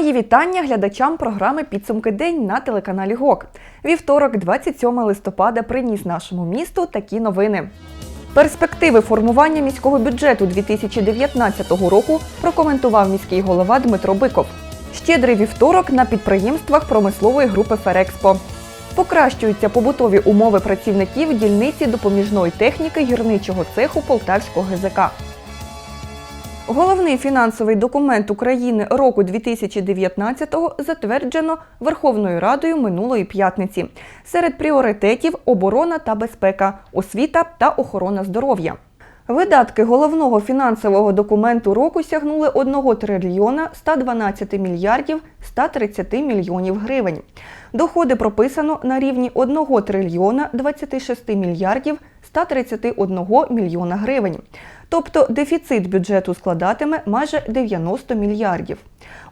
Мої вітання глядачам програми Підсумки день на телеканалі ГОК. Вівторок, 27 листопада, приніс нашому місту такі новини. Перспективи формування міського бюджету 2019 року прокоментував міський голова Дмитро Биков. Щедрий вівторок на підприємствах промислової групи Ферекспо. Покращуються побутові умови працівників дільниці допоміжної техніки гірничого цеху Полтавського ГЗК. Головний фінансовий документ України року 2019-го затверджено Верховною Радою минулої п'ятниці. Серед пріоритетів оборона та безпека, освіта та охорона здоров'я. Видатки головного фінансового документу року сягнули 1 трильйона 112 мільярдів 130 мільйонів гривень. Доходи прописано на рівні 1 трильйона 26 мільярдів 131 мільйона гривень. Тобто дефіцит бюджету складатиме майже 90 мільярдів.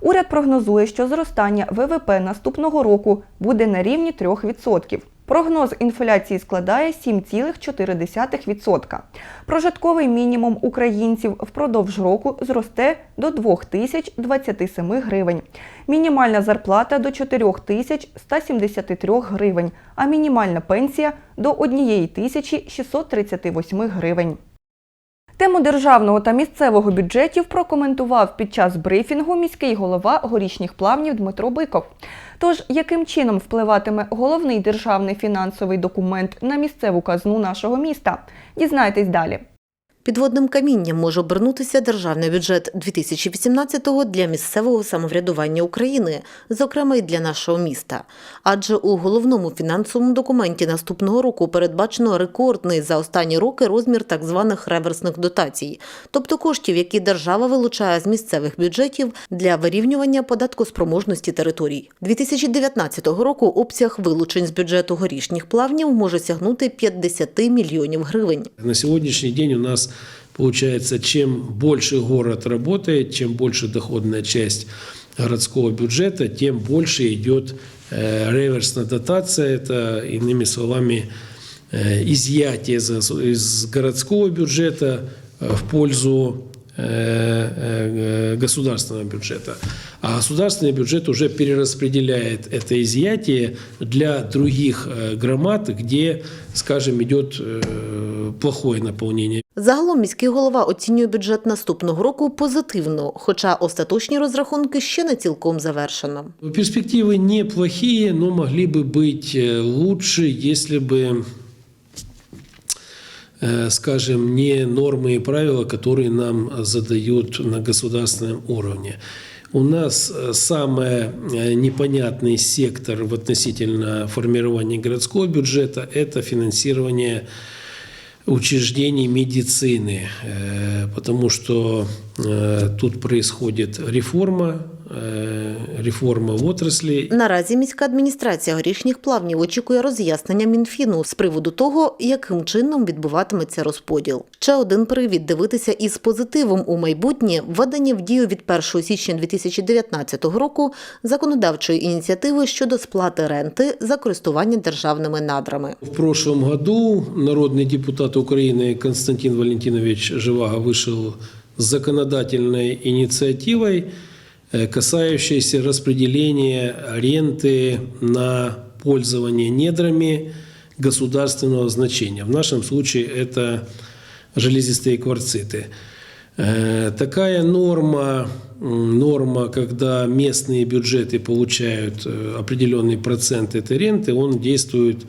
Уряд прогнозує, що зростання ВВП наступного року буде на рівні 3%. Прогноз інфляції складає 7,4%. Прожитковий мінімум українців впродовж року зросте до 2027 гривень. Мінімальна зарплата до 4173 гривень, а мінімальна пенсія до 1638 гривень. Тему державного та місцевого бюджетів прокоментував під час брифінгу міський голова горішніх плавнів Дмитро Биков. Тож, яким чином впливатиме головний державний фінансовий документ на місцеву казну нашого міста? Дізнайтесь далі. Підводним камінням може обернутися державний бюджет 2018-го для місцевого самоврядування України, зокрема й для нашого міста. Адже у головному фінансовому документі наступного року передбачено рекордний за останні роки розмір так званих реверсних дотацій, тобто коштів, які держава вилучає з місцевих бюджетів для вирівнювання податкоспроможності територій. 2019 року обсяг вилучень з бюджету горішніх плавнів може сягнути 50 мільйонів гривень. На сегодняшний день у нас получается, чем больше город работает, чем больше доходная часть городского бюджета, тем больше идет э, реверсная дотация. Это, иными словами, э, изъятие из, городского бюджета э, в пользу государственного бюджета. А государственный бюджет уже перераспределяет это изъятие для других громад, где, скажем, идет плохое наполнение Загалом міський голова оцінює бюджет наступного року позитивно, хоча остаточні розрахунки ще не цілком завершено. Перспективы неплохие, но могли бы быть э, лучше, если бы, э, скажем, не нормы и правила, которые нам задают на государственном уровне. У нас э, самый э, непонятный сектор в относительно формирования городского бюджета – это финансирование учреждений медицины, э, потому что э, тут происходит реформа, э, реформа в отрасли. Наразі міська адміністрація горішніх плавнів очікує роз'яснення Мінфіну з приводу того, яким чином відбуватиметься розподіл. Ще один привід дивитися із позитивом у майбутнє введення в дію від 1 січня 2019 року законодавчої ініціативи щодо сплати ренти за користування державними надрами. В прошлом году народный депутат Украины Константин Валентинович Живаго вышел с законодательной инициативой, Э, касающейся распределения ренты на пользование недрами государственного значения. В нашем случае это железистые кварциты. Э, Такая норма, норма, когда местные бюджеты получают э, определенный процент этой ренты, он действует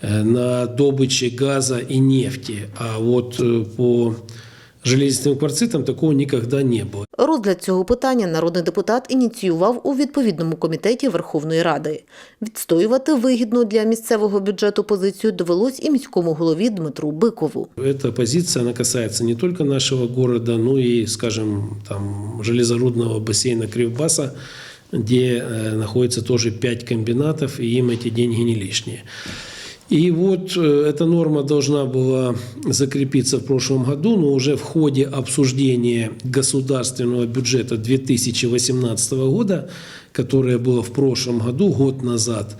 на добыче газа и нефти. А вот по железистым кварцитам такого никогда не было. Розгляд цього питання народний депутат ініціював у відповідному комітеті Верховної Ради. Відстоювати вигідну для місцевого бюджету позицію довелось і міському голові Дмитру Бикову. Эта позиция, она касается не только нашего города, но и, скажем, там, железорудного бассейна Кривбаса, где э, находится тоже пять комбинатов, и им эти деньги не лишние. И вот э, эта норма должна была закрепиться в прошлом году, но уже в ходе обсуждения государственного бюджета 2018 года, которое было в прошлом году, год назад,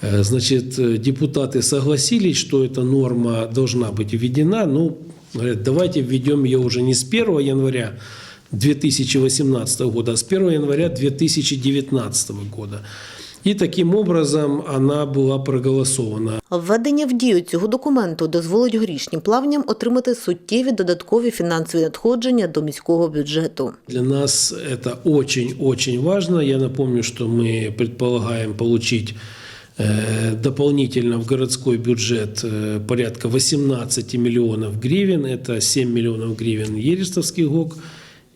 э, значит, э, депутаты согласились, что эта норма должна быть введена. Ну, говорят, давайте введем ее уже не с 1 января 2018 года, а с 1 января 2019 года. И таким образом она была проголосована. Введення в дію цього документу дозволить горішнім плавням отримати суттєві додаткові фінансові надходження до міського бюджету. Для нас это очень-очень важно. Я напомню, что мы предполагаем получить э, дополнительно в городской бюджет э, порядка 18 миллионов гривен. Это 7 миллионов гривен Ерестовский ГОК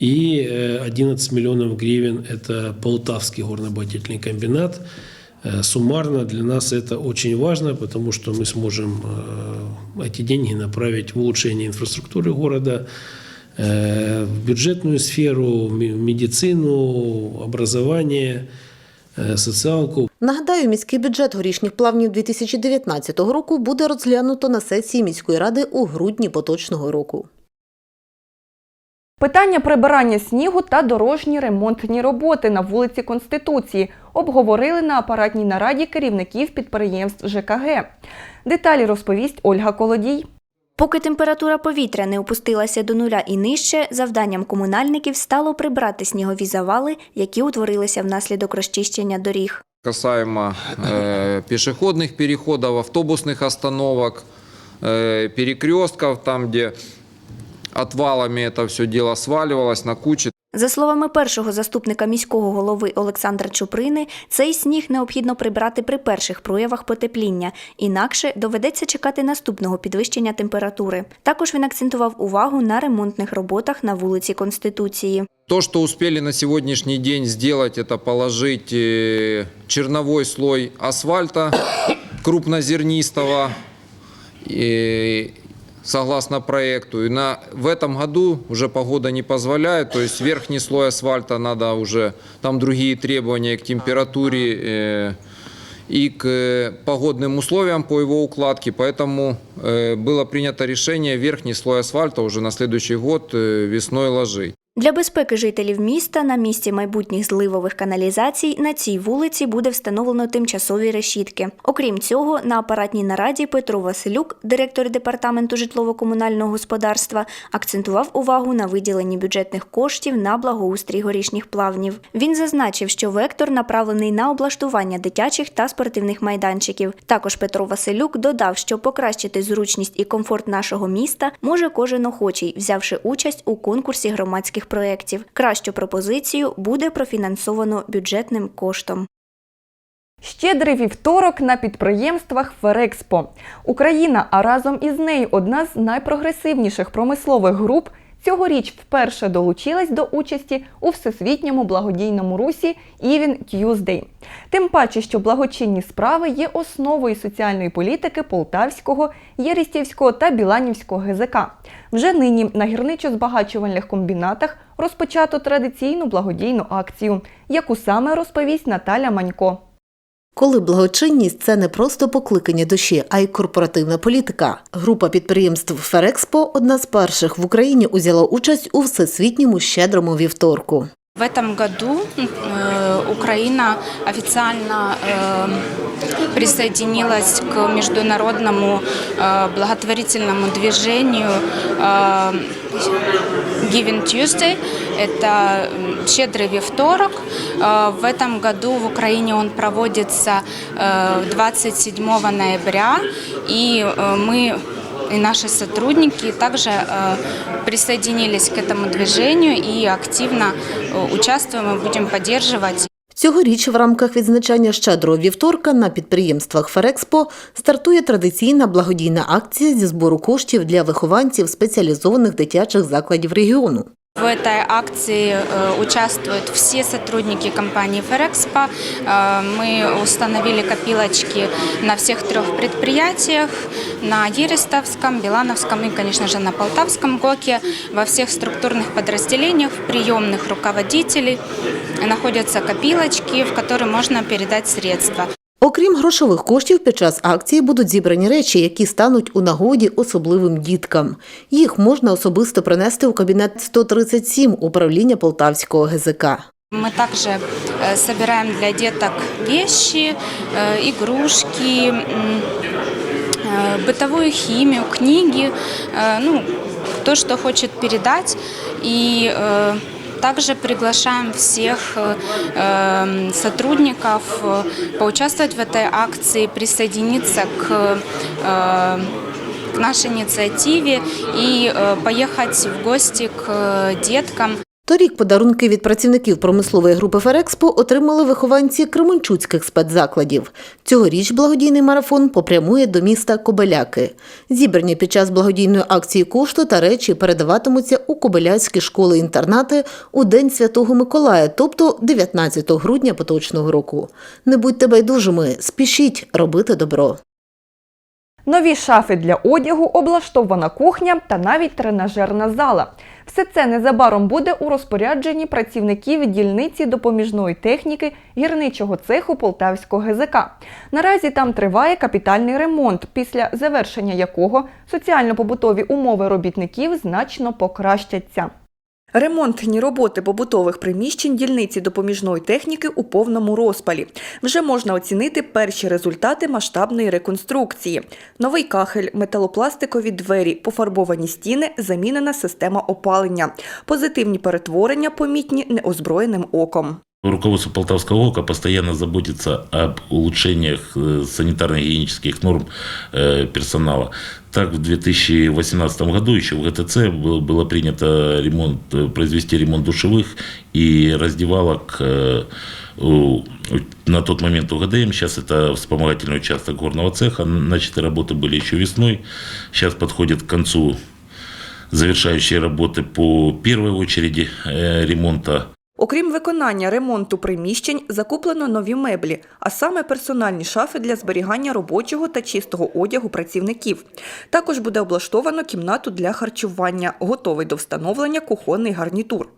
и э, 11 миллионов гривен это Полтавский горнообогатительный комбинат. Э, Суммарно для нас это очень важно, потому что мы сможем э, эти деньги направить в улучшение инфраструктуры города, э, в бюджетную сферу, ме- медицину, образование, э, социалку. Нагадаю, міський бюджет горішніх плавнів 2019 року буде розглянуто на сесії міської ради у грудні поточного року. Питання прибирання снігу та дорожні ремонтні роботи на вулиці Конституції обговорили на апаратній нараді керівників підприємств ЖКГ. Деталі розповість Ольга Колодій. Поки температура повітря не опустилася до нуля і нижче, завданням комунальників стало прибрати снігові завали, які утворилися внаслідок розчищення доріг. Касаемо э, пешеходных переходов, автобусных остановок, э, перекрестков, там, где отвалами это все дело сваливалось на кучи. За словами першого заступника міського голови Олександра Чуприни, цей сніг необхідно прибрати при перших проявах потепління, інакше доведеться чекати наступного підвищення температури. Також він акцентував увагу на ремонтних роботах на вулиці Конституції. То, что успели на сегодняшний день сделать, это положить э, черновой слой асфальта крупнозернистого, и, согласно проекту. И на, в этом году уже погода не позволяет, то есть верхний слой асфальта надо уже, там другие требования к температуре э, и к э, погодным условиям по его укладке, поэтому э, было принято решение верхний слой асфальта уже на следующий год э, весной ложить. Для безпеки жителів міста на місці майбутніх зливових каналізацій на цій вулиці буде встановлено тимчасові решітки. Окрім цього, на апаратній нараді Петро Василюк, директор департаменту житлово-комунального господарства, акцентував увагу на виділенні бюджетних коштів на благоустрій горішніх плавнів. Він зазначив, що вектор направлений на облаштування дитячих та спортивних майданчиків. Також Петро Василюк додав, що покращити зручність і комфорт нашого міста може кожен охочий, взявши участь у конкурсі громадських проєктів. Кращу пропозицію буде профінансовано бюджетним коштом. Щедрий вівторок на підприємствах Ферекспо. Україна, а разом із нею одна з найпрогресивніших промислових груп, цьогоріч вперше долучилась до участі у всесвітньому благодійному русі Even Tuesday. Тим паче, що благочинні справи є основою соціальної політики Полтавського, Єрестівського та Біланівського ГЗК. Вже нині на гірничо-збагачувальних комбінатах розпочато традиційну благодійну акцію, яку саме розповість Наталя Манько. Коли благочинність це не просто покликання душі, а й корпоративна політика. Група підприємств Ферекспо одна з перших в Україні узяла участь у всесвітньому щедрому вівторку. В этом году э, Украина официально э, присоединилась к международному э, благотворительному движению э, Giving Tuesday. Это м, щедрый вівторок. Э, В этом году в Украине он проводится э, 27 ноября, и э, мы и наши сотрудники также э, присоединились к этому движению и активно э, участвуем и будем поддерживать. Цьогоріч в рамках відзначання щедрого вівторка на підприємствах Ферекспо стартує традиційна благодійна акція зі збору коштів для вихованців спеціалізованих дитячих закладів регіону. В этой акции э, участвуют все сотрудники компании Ферекспо. Э, Мы установили копилочки на всех трех предприятиях, на Ерестовском, Билановском и, конечно же, на Полтавском ГОКе. Во всех структурных подразделениях, в приемных руководителей находятся копилочки, в которые можно передать средства. Окрім грошових коштів, під час акції будуть зібрані речі, які стануть у нагоді особливим діткам. Їх можна особисто принести у кабінет 137 управління Полтавського ГЗК. Мы также э, собираем для деток вещи, э, игрушки, м, э, бытовую химию, книги, э, ну, то, что хочет передать. И э, Также приглашаем всех э, э, сотрудников э, поучаствовать в этой акции, присоединиться к э, к нашей инициативе и э, поехать в гости к э, деткам. Торік подарунки від працівників промислової групи Ферекспо отримали вихованці кременчуцьких спецзакладів. Цьогоріч благодійний марафон попрямує до міста Кобеляки. Зібрані під час благодійної акції кошти та речі передаватимуться у кобеляцькі школи-інтернати у День Святого Миколая, тобто 19 грудня поточного року. Не будьте байдужими, спішіть робити добро. Нові шафи для одягу, облаштована кухня та навіть тренажерна зала. Все це незабаром буде у розпорядженні працівників дільниці допоміжної техніки гірничого цеху Полтавського ГЗК. Наразі там триває капітальний ремонт, після завершення якого соціально-побутові умови робітників значно покращаться. Ремонтні роботи побутових приміщень дільниці допоміжної техніки у повному розпалі. Вже можна оцінити перші результати масштабної реконструкції. Новий кахель, металопластикові двері, пофарбовані стіни, замінена система опалення. Позитивні перетворення помітні неозброєним оком. Руководство Полтавского ОКа постоянно заботится об улучшениях э, санитарно-гигиенических норм э, персонала. Так, в 2018 году еще в ГТЦ было, принято ремонт, э, произвести ремонт душевых и раздевалок у- у- на тот момент УГДМ. Сейчас это вспомогательный участок горного цеха. Начаты работы были еще весной. Сейчас подходит к концу завершающие работы по первой очереди ремонта Окрім виконання ремонту приміщень, закуплено нові меблі, а саме персональні шафи для зберігання робочого та чистого одягу працівників. Також буде облаштовано кімнату для харчування, готовий до встановлення кухонний гарнітур.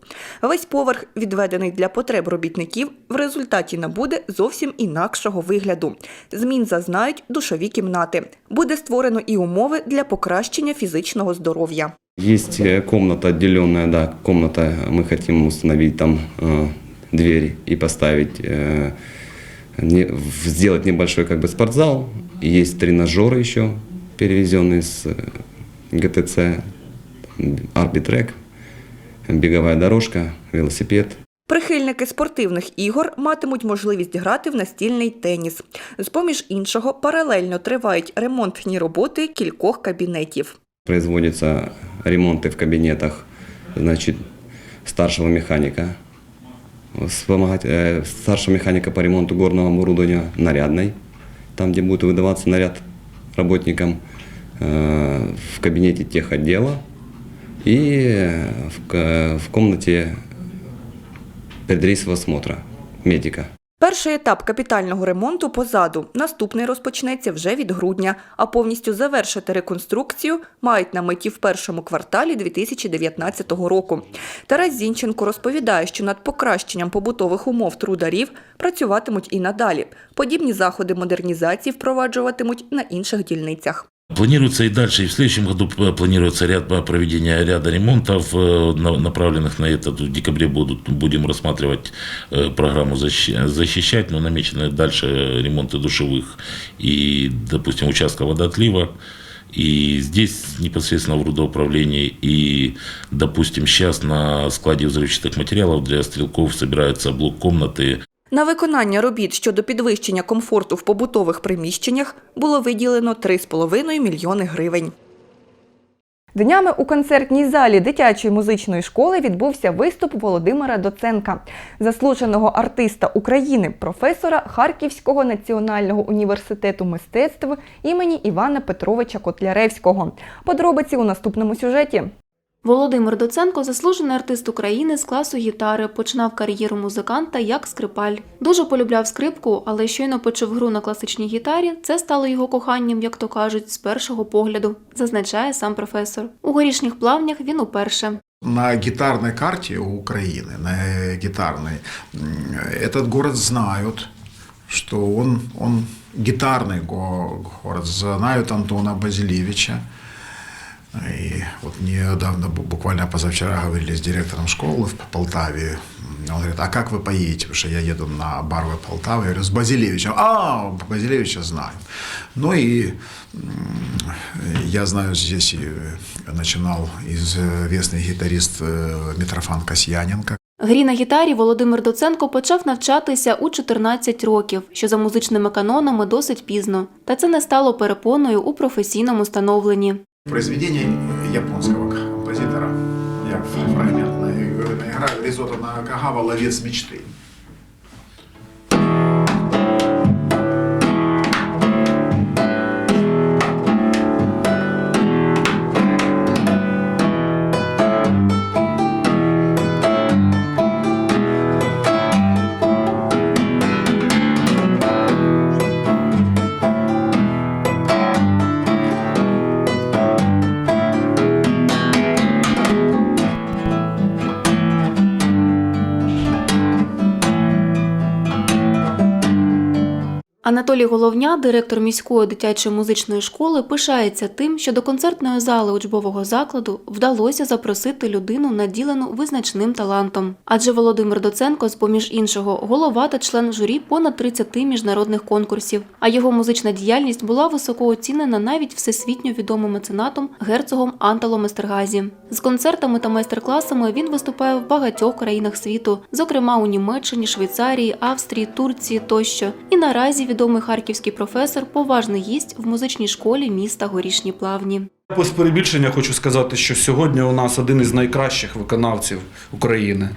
Весь поверх, відведений для потреб робітників, в результаті набуде зовсім інакшого вигляду. Змін зазнають душові кімнати. Буде створено і умови для покращення фізичного здоров'я. Есть э, комната отделенная, да, комната. Мы хотим установить там э, двери и поставить, э, не- в- сделать небольшой как бы спортзал. Есть тренажеры еще перевезенные с э, ГТЦ, арбитрек, беговая дорожка, велосипед. Прихильники спортивних ігор матимуть можливість грати в настільний теніс. З-поміж іншого, паралельно тривають ремонтні роботи кількох кабінетів. Производятся ремонты в кабинетах, значит, старшего механика, вспомогать, э, старшего механика по ремонту горного оборудования нарядной, там, где будет выдаваться наряд работникам, э, в кабинете техотдела и э, в, ка- в комнате предрейсового осмотра медика. Перший етап капітального ремонту позаду. Наступний розпочнеться вже від грудня, а повністю завершити реконструкцію мають на меті в першому кварталі 2019 року. Тарас Зінченко розповідає, що над покращенням побутових умов трударів працюватимуть і надалі. Подібні заходи модернізації впроваджуватимуть на інших дільницях. Планируется и дальше, и в следующем году планируется ряд э, проведения ряда ремонтов, э, на- направленных на это. В декабре будут, будем рассматривать э, программу защи- защищать, но намечены дальше ремонты душевых и, допустим, участка водоотлива. И здесь непосредственно в рудоуправлении. И, допустим, сейчас на складе взрывчатых материалов для стрелков собирается блок комнаты На виконання робіт щодо підвищення комфорту в побутових приміщеннях було виділено 3,5 мільйони гривень. Днями у концертній залі дитячої музичної школи відбувся виступ Володимира Доценка, заслуженого артиста України, професора Харківського національного університету мистецтв імені Івана Петровича Котляревського. Подробиці у наступному сюжеті. Володимир Доценко заслужений артист України з класу гітари. Починав кар'єру музиканта як скрипаль. Дуже полюбляв скрипку, але щойно почав гру на класичній гітарі. Це стало його коханням, як то кажуть, з першого погляду, зазначає сам професор. У горішніх плавнях він уперше. На гитарной карте у Украины, на гитарной, м, этот город знают, что он, он гитарный го- город. Знают Антона Базилевича. И вот недавно, бу- буквально позавчера, говорили с директором школы в Полтаве. Он говорит, а как вы поедете? Потому что я еду на Барвы Полтавы. Я говорю, с Базилевичем. А, Базилевича знаю. Ну и м, я знаю, здесь и начинал известный гитарист э, Митрофан Касьяненко. Грі на гітарі Володимир Доценко почав навчатися у 14 років, що за музичними канонами досить пізно. Та це не стало перепоною у професійному становленні. Произведение японского композитора. Я фрагмент играю ризотто на Кагава «Ловец мечты». Анатолій Головня, директор міської дитячої музичної школи, пишається тим, що до концертної зали учбового закладу вдалося запросити людину, наділену визначним талантом. Адже Володимир Доценко, з поміж іншого, голова та член журі понад 30 міжнародних конкурсів. А його музична діяльність була високо оцінена навіть всесвітньо відомим меценатом герцогом Анталом Естергазі. З концертами та майстер-класами він виступає в багатьох країнах світу, зокрема у Німеччині, Швейцарії, Австрії, Турції тощо. І наразі відомий харківський професор поважний гість в музичній школі міста Горішні Плавні. Без перебільшення хочу сказати, що сьогодні у нас один із найкращих виконавців України,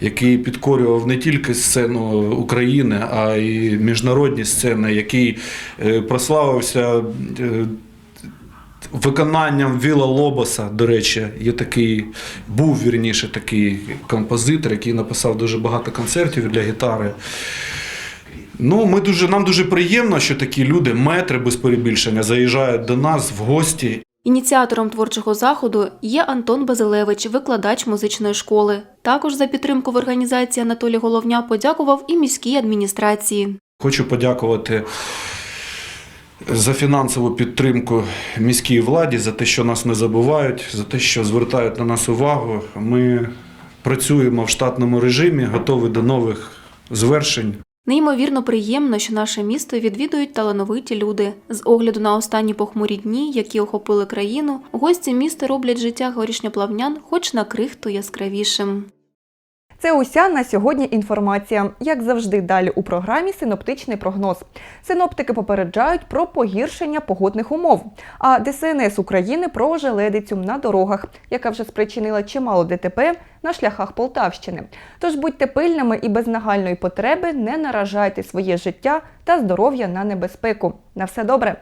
який підкорював не тільки сцену України, а й міжнародні сцени, який е, прославився е, виконанням Віла Лобоса. До речі, є такий, був вірніше такий композитор, який написав дуже багато концертів для гітари. Ну, ми дуже, нам дуже приємно, що такі люди, метри без перебільшення, заїжджають до нас в гості Ініціатором творчого заходу є Антон Базилевич, викладач музичної школи. Також за підтримку в організації Анатолій Головня подякував і міській адміністрації. Хочу подякувати за фінансову підтримку міській владі, за те, що нас не забувають, за те, що звертають на нас увагу. Ми працюємо в штатному режимі, готові до нових звершень. Неймовірно приємно, що наше місто відвідують талановиті люди. З огляду на останні похмурі дні, які охопили країну, гості міста роблять життя горішньоплавнян хоч на крихту яскравішим. Це уся на сьогодні інформація. Як завжди, далі у програмі синоптичний прогноз. Синоптики попереджають про погіршення погодних умов. А ДСНС України про ожеледицю на дорогах, яка вже спричинила чимало ДТП на шляхах Полтавщини. Тож будьте пильними і без нагальної потреби не наражайте своє життя та здоров'я на небезпеку. На все добре!